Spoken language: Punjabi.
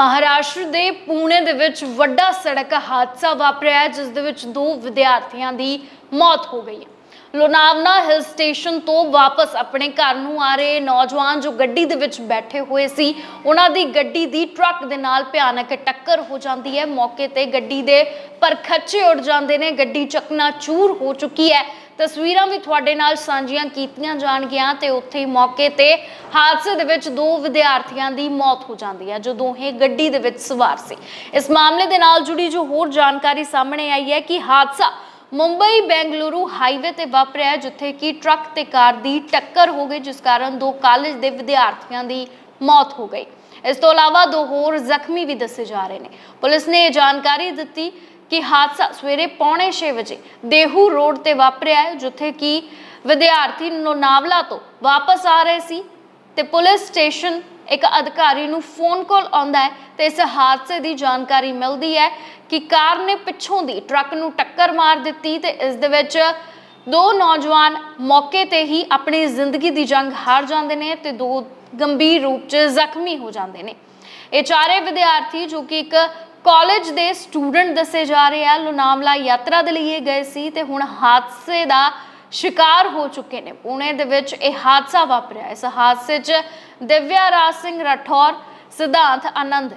ਮਹਾਰਾਸ਼ਟਰ ਦੇ ਪੁਣੇ ਦੇ ਵਿੱਚ ਵੱਡਾ ਸੜਕ ਹਾਦਸਾ ਵਾਪਰਿਆ ਹੈ, ਜਿਸ ਦੇ ਵਿੱਚ ਦੋ ਵਿਦਿਆਰਥੀਆਂ ਦੀ ਮੌਤ ਹੋ ਗਈ ਹੈ। ਲੋਨਾਵਲਾ ਹਿਲ ਸਟੇਸ਼ਨ ਤੋਂ ਵਾਪਸ ਆਪਣੇ ਘਰ ਨੂੰ ਆ ਰਹੇ ਨੌਜਵਾਨ ਜੋ ਗੱਡੀ ਦੇ ਵਿੱਚ ਬੈਠੇ ਹੋਏ ਸੀ ਉਹਨਾਂ ਦੀ ਗੱਡੀ ਦੀ ਟਰੱਕ ਦੇ ਨਾਲ ਭਿਆਨਕ ਟੱਕਰ ਹੋ ਜਾਂਦੀ ਹੈ। ਮੌਕੇ ਤੇ ਗੱਡੀ ਦੇ ਪਰਖੱਚੇ ਉੱਡ ਜਾਂਦੇ ਨੇ ਗੱਡੀ ਚਕਨਾਚੂਰ ਹੋ ਚੁੱਕੀ ਹੈ। ਤਸਵੀਰਾਂ ਵੀ ਤੁਹਾਡੇ ਨਾਲ ਸਾਂਝੀਆਂ ਕੀਤੀਆਂ ਜਾਣਗੀਆਂ ਤੇ ਉੱਥੇ ਮੌਕੇ ਤੇ ਹਾਦਸੇ ਦੇ ਵਿੱਚ ਦੋ ਵਿਦਿਆਰਥੀਆਂ ਦੀ ਮੌਤ ਹੋ ਜਾਂਦੀ ਹੈ, ਜੋ ਦੋਹੇ ਗੱਡੀ ਦੇ ਵਿੱਚ ਸਵਾਰ ਸੀ। ਇਸ ਮਾਮਲੇ ਦੇ ਨਾਲ ਜੁੜੀ ਜੋ ਹੋਰ ਜਾਣਕਾਰੀ ਸਾਹਮਣੇ ਆਈ ਹੈ ਕਿ ਹਾਦਸਾ ਮੁੰਬਈ ਬੈਂਗਲੁਰੂ ਹਾਈਵੇ ਤੇ ਵਾਪਰਿਆ, ਜਿੱਥੇ ਕਿ ਟਰੱਕ ਤੇ ਕਾਰ ਦੀ ਟੱਕਰ ਹੋ ਗਈ, ਜਿਸ ਕਾਰਨ ਦੋ ਕਾਲਜ ਦੇ ਵਿਦਿਆਰਥੀਆਂ ਦੀ ਮੌਤ ਹੋ ਗਈ। ਇਸ ਤੋਂ ਇਲਾਵਾ ਦੋ ਹੋਰ ਜ਼ਖਮੀ ਵੀ ਦੱਸੇ ਜਾ ਰਹੇ ਨੇ। ਪੁਲਿਸ ਨੇ ਇਹ ਜਾਣਕਾਰੀ ਦਿੱਤੀ ਕਿ ਹਾਦਸਾ ਸਵੇਰੇ ਪੌਣੇ 6 ਵਜੇ ਦੇਹੂ ਰੋਡ ਤੇ ਵਾਪਰਿਆ ਹੈ, ਜਿੱਥੇ ਕਿ ਵਿਦਿਆਰਥੀ ਲੋਨਾਵਲਾ ਤੋਂ ਵਾਪਸ ਆ ਰਹੇ ਸੀ ਤੇ ਪੁਲਿਸ ਸਟੇਸ਼ਨ ਇੱਕ ਅਧਿਕਾਰੀ ਨੂੰ ਫੋਨ ਕਾਲ ਆਉਂਦਾ ਹੈ ਤੇ ਇਸ ਹਾਦਸੇ ਦੀ ਜਾਣਕਾਰੀ ਮਿਲਦੀ ਹੈ ਕਿ ਕਾਰ ਨੇ ਪਿੱਛੋਂ ਦੀ ਟਰੱਕ ਨੂੰ ਟੱਕਰ ਮਾਰ ਦਿੱਤੀ ਤੇ ਇਸ ਦੇ ਵਿੱਚ ਦੋ ਨੌਜਵਾਨ ਮੌਕੇ ਤੇ ਹੀ ਆਪਣੀ ਜ਼ਿੰਦਗੀ ਦੀ ਜੰਗ ਹਾਰ ਜਾਂਦੇ ਨੇ ਤੇ ਦੋ ਗੰਭੀਰ ਰੂਪ 'ਚ ਜ਼ਖਮੀ ਹੋ ਜਾਂਦੇ ਨੇ। ਇਹ ਚਾਰੇ ਵਿਦਿਆਰਥੀ ਜੋ ਕਿ ਇੱਕ ਕਾਲਜ ਦੇ ਸਟੂਡੈਂਟ ਦੱਸੇ ਜਾ ਰਹੇ ਆ। ਲੋਨਾਵਲਾ ਯਾਤਰਾ ਦੇ ਲਈ ਇਹ ਗਏ ਸੀ ਤੇ ਹੁਣ ਹਾਦਸੇ ਦਾ ਸ਼ਿਕਾਰ ਹੋ ਚੁੱਕੇ ਨੇ। ਪੁਣੇ ਦੇ ਵਿੱਚ ਇਹ ਹਾਦਸਾ ਵਾਪਰਿਆ। ਇਸ ਹਾਦਸੇ 'ਚ ਦਿਵਿਆ ਰਾਜ ਸਿੰਘ ਰਾਠੌਰ, ਸਿਧਾਂਤ ਆਨੰਦ